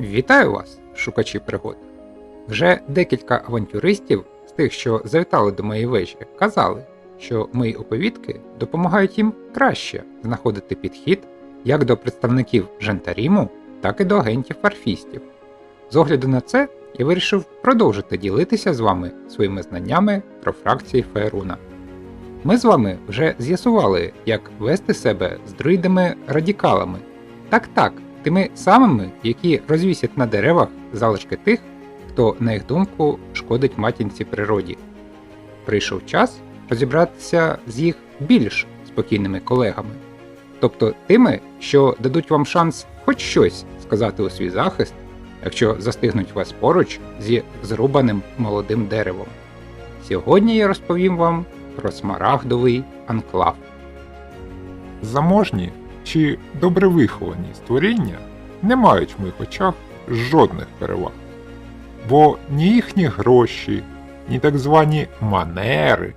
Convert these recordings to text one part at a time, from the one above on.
Вітаю вас, шукачі пригод! Вже декілька авантюристів з тих, що завітали до моєї вежі, казали, що мої оповідки допомагають їм краще знаходити підхід як до представників Жентаріму, так і до агентів фарфістів. З огляду на це, я вирішив продовжити ділитися з вами своїми знаннями про фракції Фееруна. Ми з вами вже з'ясували, як вести себе з друїдами-радікалами. Так так, тими самими, які розвісять на деревах залишки тих, хто, на їх думку, шкодить матінці природі. Прийшов час розібратися з їх більш спокійними колегами, тобто тими, що дадуть вам шанс хоч щось сказати у свій захист, якщо застигнуть вас поруч зі зрубаним молодим деревом. Сьогодні я розповім вам про смарагдовий анклав. Заможні чи добре виховані створіння не мають в моїх очах жодних переваг. Бо ні їхні гроші, ні так звані манери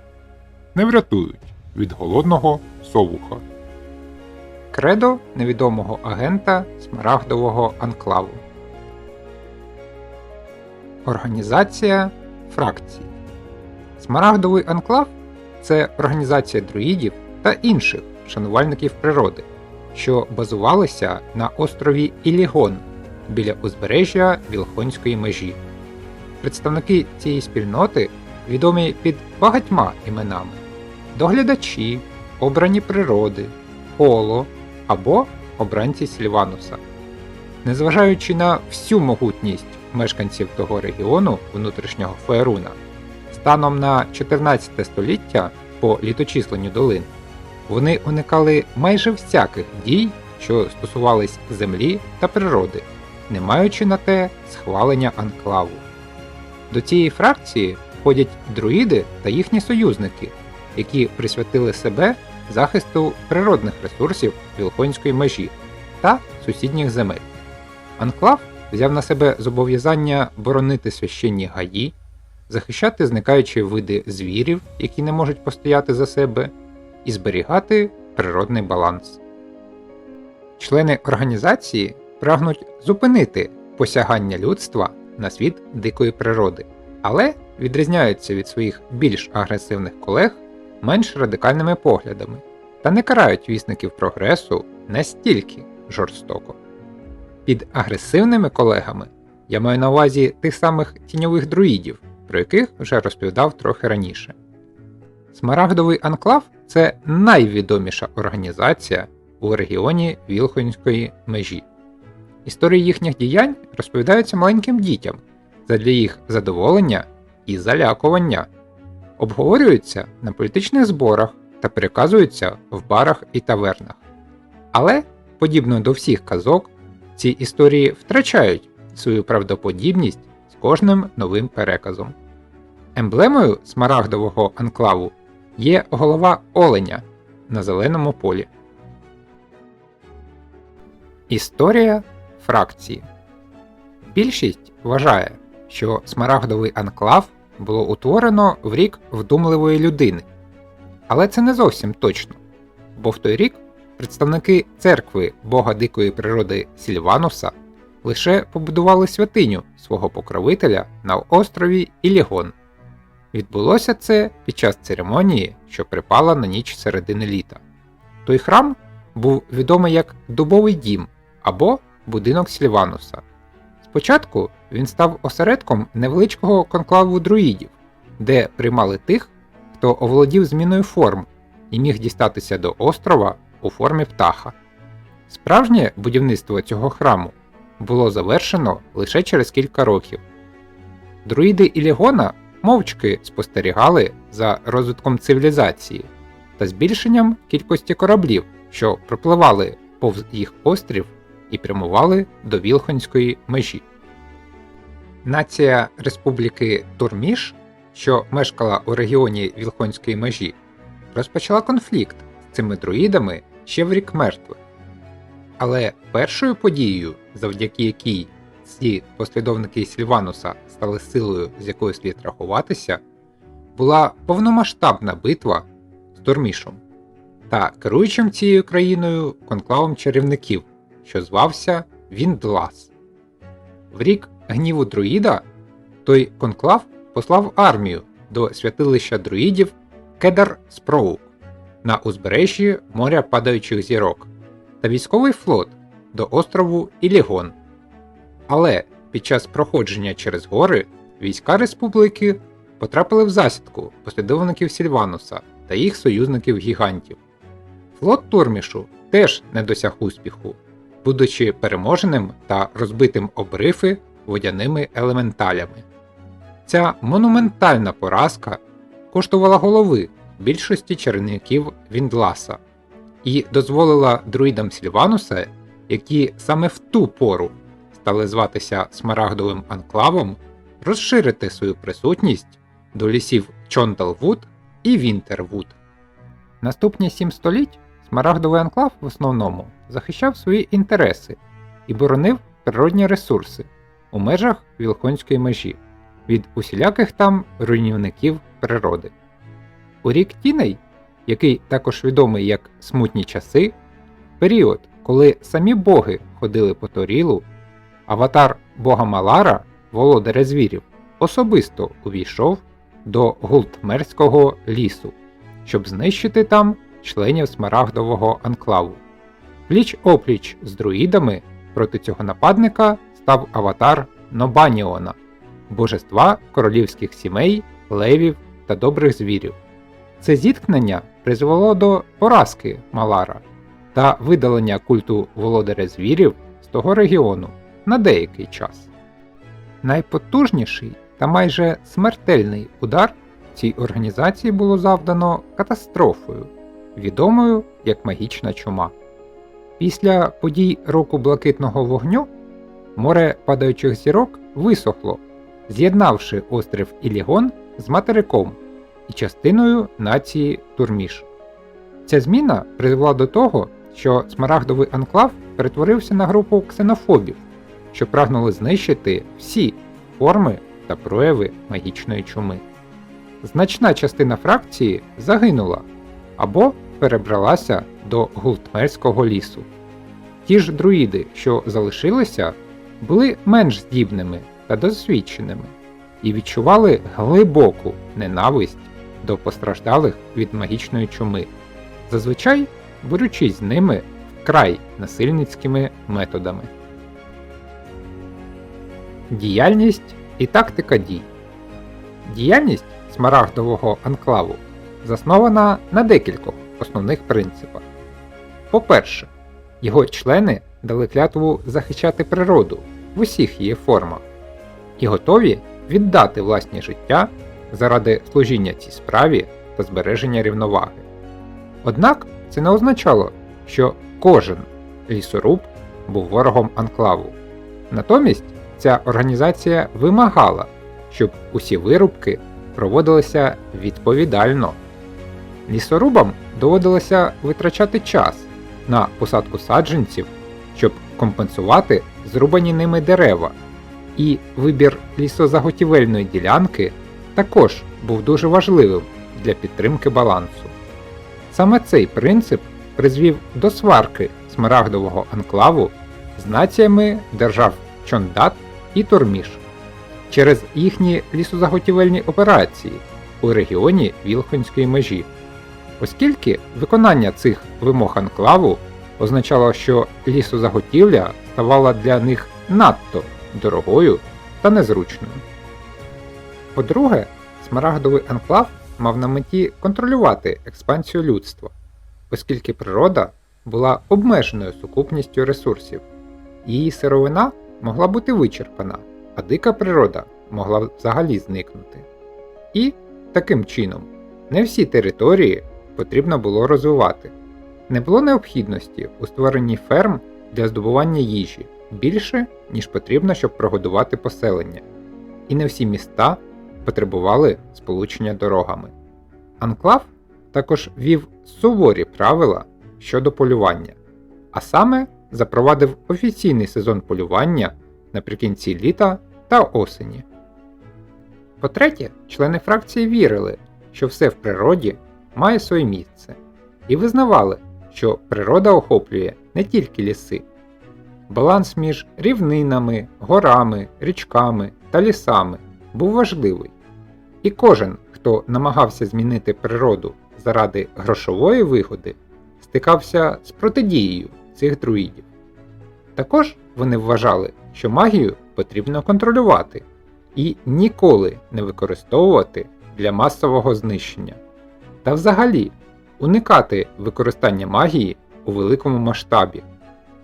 не врятують від голодного совуха. Кредо невідомого агента Смарагдового анклаву. Організація фракцій. Смарагдовий анклав це організація друїдів та інших шанувальників природи, що базувалися на острові Ілігон біля узбережжя Вілхонської межі. Представники цієї спільноти відомі під багатьма іменами: доглядачі, обрані природи, Оло або обранці Сільвануса. Незважаючи на всю могутність мешканців того регіону внутрішнього Фееруна, станом на 14 століття по літочисленню долин, вони уникали майже всяких дій, що стосувались землі та природи, не маючи на те схвалення анклаву. До цієї фракції входять друїди та їхні союзники, які присвятили себе захисту природних ресурсів Вілхонської межі та сусідніх земель. Анклав взяв на себе зобов'язання боронити священні гаї, захищати зникаючі види звірів, які не можуть постояти за себе, і зберігати природний баланс. Члени організації прагнуть зупинити посягання людства на світ дикої природи, але відрізняються від своїх більш агресивних колег менш радикальними поглядами та не карають вісників прогресу настільки жорстоко. Під агресивними колегами я маю на увазі тих самих тіньових друїдів, про яких вже розповідав трохи раніше. Смарагдовий анклав це найвідоміша організація у регіоні Вілхонської межі. Історії їхніх діянь розповідаються маленьким дітям задля їх задоволення і залякування, обговорюються на політичних зборах та переказуються в барах і тавернах. Але, подібно до всіх казок, ці історії втрачають свою правдоподібність з кожним новим переказом. Емблемою смарагдового анклаву є голова оленя на зеленому полі. Історія фракції. Більшість вважає, що смарагдовий анклав було утворено в рік вдумливої людини. Але це не зовсім точно, бо в той рік представники церкви Бога Дикої природи Сільвануса лише побудували святиню свого покровителя на острові Ілігон. Відбулося це під час церемонії, що припала на ніч середини літа. Той храм був відомий як Дубовий дім або будинок Сільвануса. Спочатку він став осередком невеличкого конклаву друїдів, де приймали тих, хто оволодів зміною форм і міг дістатися до острова у формі птаха. Справжнє будівництво цього храму було завершено лише через кілька років. Друїди Ілігона мовчки спостерігали за розвитком цивілізації та збільшенням кількості кораблів, що пропливали повз їх острів і прямували до Вілхонської межі. Нація Республіки Турміш, що мешкала у регіоні Вілхонської межі, розпочала конфлікт з цими друїдами ще в рік мертвих. Але першою подією, завдяки якій ці послідовники Сільвануса стали силою, з якою слід рахуватися, була повномасштабна битва з Турмішом та керуючим цією країною конклавом чарівників, що звався Віндлас. В рік гніву друїда той конклав послав армію до святилища друїдів Кедар Спроук на узбережжі моря падаючих зірок та військовий флот до острову Ілігон. Але під час проходження через гори війська республіки потрапили в засідку послідовників Сільвануса та їх союзників-гігантів. Флот Турмішу теж не досяг успіху, будучи переможеним та розбитим об рифи водяними елементалями. Ця монументальна поразка коштувала голови більшості чарівників Віндласа і дозволила друїдам Сільвануса, які саме в ту пору стали зватися Смарагдовим анклавом, розширити свою присутність до лісів Чондалвуд і Вінтервуд. Наступні сім століть Смарагдовий анклав в основному захищав свої інтереси і боронив природні ресурси у межах Вілхонської межі від усіляких там руйнівників природи. У рік тіней, який також відомий як смутні часи, період, коли самі боги ходили по Торілу, аватар бога Малара, володаря звірів, особисто увійшов до Гултмерського лісу, щоб знищити там членів Смарагдового анклаву. Пліч опліч з друїдами проти цього нападника став аватар Нобаніона, божества королівських сімей, левів та добрих звірів. Це зіткнення призвело до поразки Малара та видалення культу володаря звірів з того регіону на деякий час. Найпотужніший та майже смертельний удар цій організації було завдано катастрофою, відомою як магічна чума. Після подій року блакитного вогню море падаючих зірок висохло, з'єднавши острів Ілігон з материком і частиною нації Турміш. Ця зміна призвела до того, що Смарагдовий анклав перетворився на групу ксенофобів, що прагнули знищити всі форми та прояви магічної чуми. Значна частина фракції загинула або перебралася до Гултмерського лісу. Ті ж друїди, що залишилися, були менш здібними та досвідченими і відчували глибоку ненависть до постраждалих від магічної чуми, зазвичай борючись з ними вкрай насильницькими методами. Діяльність і тактика дій. Діяльність Смарагдового анклаву заснована на декількох основних принципах. По-перше, його члени дали клятву захищати природу в усіх її формах і готові віддати власні життя заради служіння цій справі та збереження рівноваги. Однак це не означало, що кожен лісоруб був ворогом анклаву. Натомість ця організація вимагала, щоб усі вирубки проводилися відповідально. Лісорубам доводилося витрачати час на посадку саджанців, щоб компенсувати зрубані ними дерева, і вибір лісозаготівельної ділянки також був дуже важливим для підтримки балансу. Саме цей принцип призвів до сварки Смарагдового анклаву з націями держав Чондат і Торміш через їхні лісозаготівельні операції у регіоні Вілхонської межі, оскільки виконання цих вимог анклаву означало, що лісозаготівля ставала для них надто дорогою та незручною. По-друге, Смарагдовий анклав мав на меті контролювати експансію людства, оскільки природа була обмеженою сукупністю ресурсів, її сировина могла бути вичерпана, а дика природа могла взагалі зникнути. І, таким чином, не всі території потрібно було розвивати. Не було необхідності у створенні ферм для здобування їжі більше, ніж потрібно, щоб прогодувати поселення, і не всі міста потребували сполучення дорогами. Анклав також вів суворі правила щодо полювання, а саме запровадив офіційний сезон полювання наприкінці літа та осені. По-третє, члени фракції вірили, що все в природі має своє місце, і визнавали, що природа охоплює не тільки ліси. Баланс між рівнинами, горами, річками та лісами був важливий. І кожен, хто намагався змінити природу заради грошової вигоди, стикався з протидією цих друїдів. Також вони вважали, що магію потрібно контролювати і ніколи не використовувати для масового знищення. Та взагалі уникати використання магії у великому масштабі,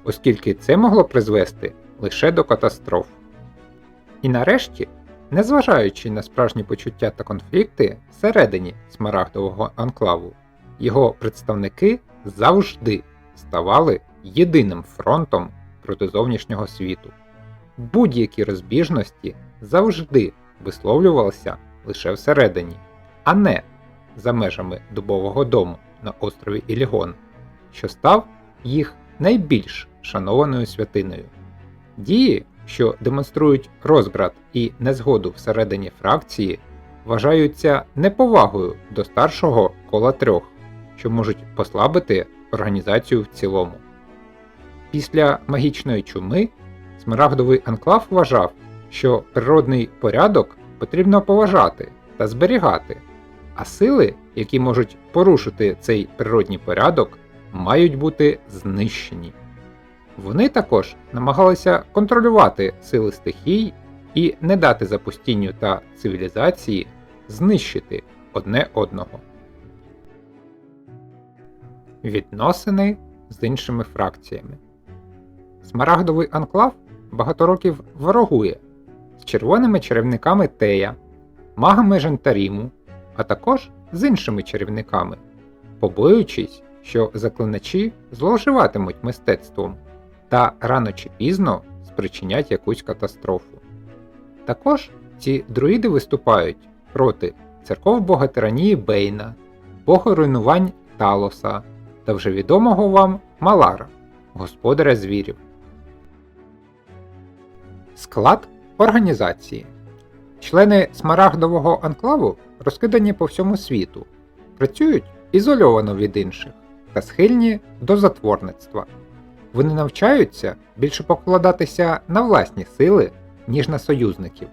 оскільки це могло призвести лише до катастроф. І нарешті, незважаючи на справжні почуття та конфлікти всередині смарагдового анклаву, його представники завжди ставали єдиним фронтом проти зовнішнього світу. Будь-які розбіжності завжди висловлювалися лише всередині, а не за межами дубового дому на острові Ілігон, що став їх найбільш шанованою святиною. Дії, що демонструють розбрат і незгоду всередині фракції, вважаються неповагою до старшого кола трьох, що можуть послабити організацію в цілому. Після магічної чуми Смарагдовий анклав вважав, що природний порядок потрібно поважати та зберігати, а сили, які можуть порушити цей природній порядок, мають бути знищені. Вони також намагалися контролювати сили стихій і не дати запустінню та цивілізації знищити одне одного. Відносини з іншими фракціями. Смарагдовий анклав багато років ворогує з червоними чарівниками Тея, магами Жентаріму, а також з іншими чарівниками, побоюючись, що заклиначі зловживатимуть мистецтвом та рано чи пізно спричинять якусь катастрофу. Також ці друїди виступають проти церков бога тиранії Бейна, бога руйнувань Талоса та вже відомого вам Малара, господаря звірів. Склад організації. Члени Смарагдового анклаву розкидані по всьому світу, працюють ізольовано від інших та схильні до затворництва. Вони навчаються більше покладатися на власні сили, ніж на союзників.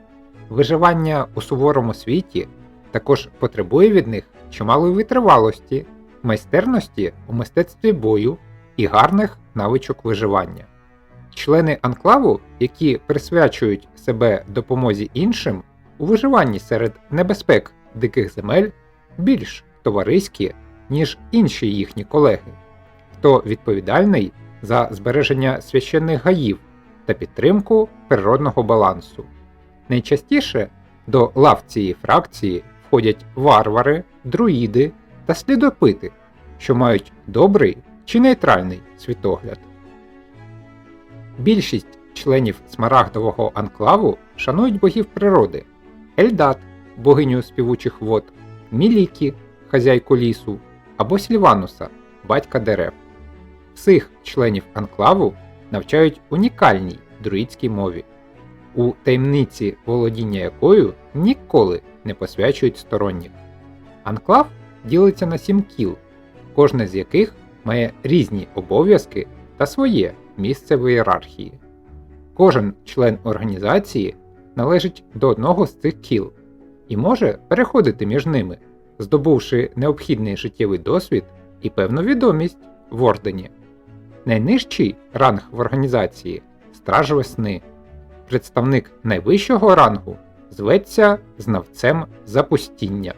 Виживання у суворому світі також потребує від них чималої витривалості, майстерності у мистецтві бою і гарних навичок виживання. Члени анклаву, які присвячують себе допомозі іншим у виживанні серед небезпек диких земель, більш товариські, ніж інші їхні колеги, хто відповідальний за збереження священних гаїв та підтримку природного балансу. Найчастіше до лав цієї фракції входять варвари, друїди та слідопити, що мають добрий чи нейтральний світогляд. Більшість членів Смарагдового анклаву шанують богів природи Ельдат, богиню співучих вод, Мілікі, хазяйку лісу, або Сільвануса, батька дерев. Всіх членів анклаву навчають унікальній друїдській мові, у таємниці володіння якою ніколи не посвячують сторонніх. Анклав ділиться на сім кіл, кожне з яких має різні обов'язки та своє місце в ієрархії. Кожен член організації належить до одного з цих кіл і може переходити між ними, здобувши необхідний життєвий досвід і певну відомість в ордені. Найнижчий ранг в організації страж весни. Представник найвищого рангу зветься знавцем запустіння.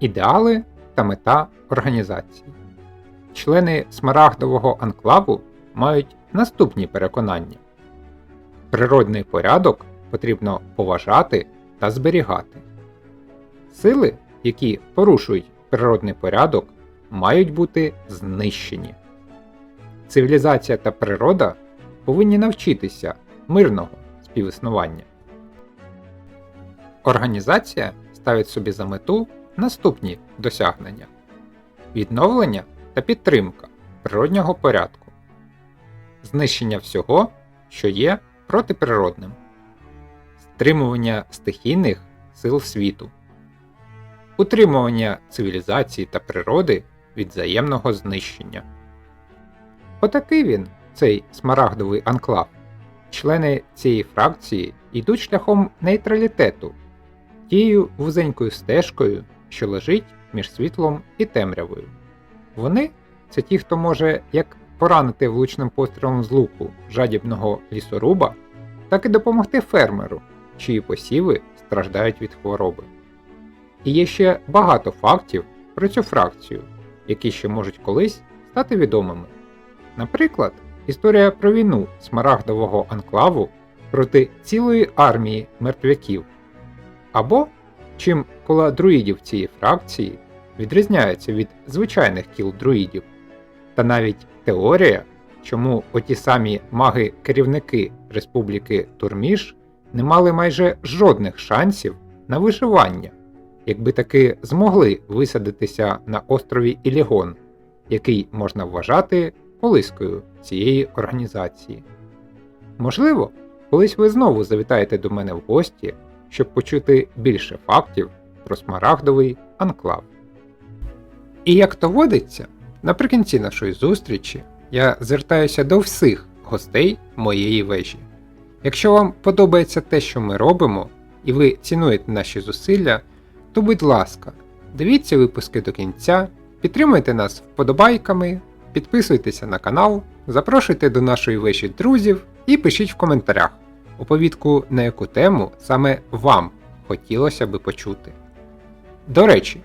Ідеали та мета організації. Члени Смарагдового анклаву мають наступні переконання: природний порядок потрібно поважати та зберігати. Сили, які порушують природний порядок, мають бути знищені. Цивілізація та природа повинні навчитися мирного співіснування. Організація ставить собі за мету наступні досягнення: відновлення та підтримка природнього порядку, знищення всього, що є протиприродним, стримування стихійних сил світу, утримування цивілізації та природи від взаємного знищення. Отакий він цей смарагдовий анклав, члени цієї фракції йдуть шляхом нейтралітету, тією вузенькою стежкою, що лежить між світлом і темрявою. Вони це ті, хто може як поранити влучним пострілом з луку жадібного лісоруба, так і допомогти фермеру, чиї посіви страждають від хвороби. І є ще багато фактів про цю фракцію, які ще можуть колись стати відомими. Наприклад, історія про війну смарагдового анклаву проти цілої армії мертвяків, або чим кола друїдів цієї фракції відрізняється від звичайних кіл друїдів, та навіть теорія, чому оті самі маги-керівники Республіки Турміш не мали майже жодних шансів на виживання, якби таки змогли висадитися на острові Ілігон, який можна вважати колискою цієї організації. Можливо, колись ви знову завітаєте до мене в гості, щоб почути більше фактів про смарагдовий анклав. І як то водиться, наприкінці нашої зустрічі я звертаюся до всіх гостей моєї вежі. Якщо вам подобається те, що ми робимо, і ви цінуєте наші зусилля, то будь ласка, дивіться випуски до кінця, підтримуйте нас вподобайками, підписуйтеся на канал, запрошуйте до нашої вежі друзів і пишіть в коментарях, оповідку на яку тему саме вам хотілося би почути. До речі,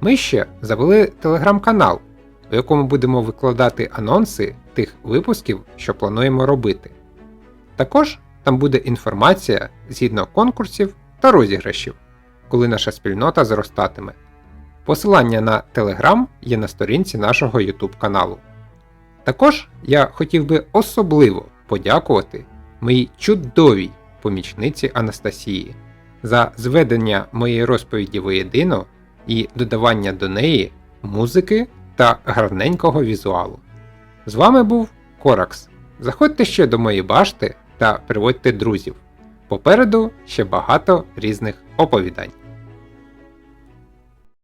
ми ще завели телеграм-канал, у якому будемо викладати анонси тих випусків, що плануємо робити. Також там буде інформація згідно конкурсів та розіграшів, коли наша спільнота зростатиме. Посилання на Telegram є на сторінці нашого YouTube каналу. Також я хотів би особливо подякувати моїй чудовій помічниці Анастасії за зведення моєї розповіді воєдино і додавання до неї музики та гарненького візуалу. З вами був Коракс. Заходьте ще до моєї башти та приводьте друзів. Попереду ще багато різних оповідань.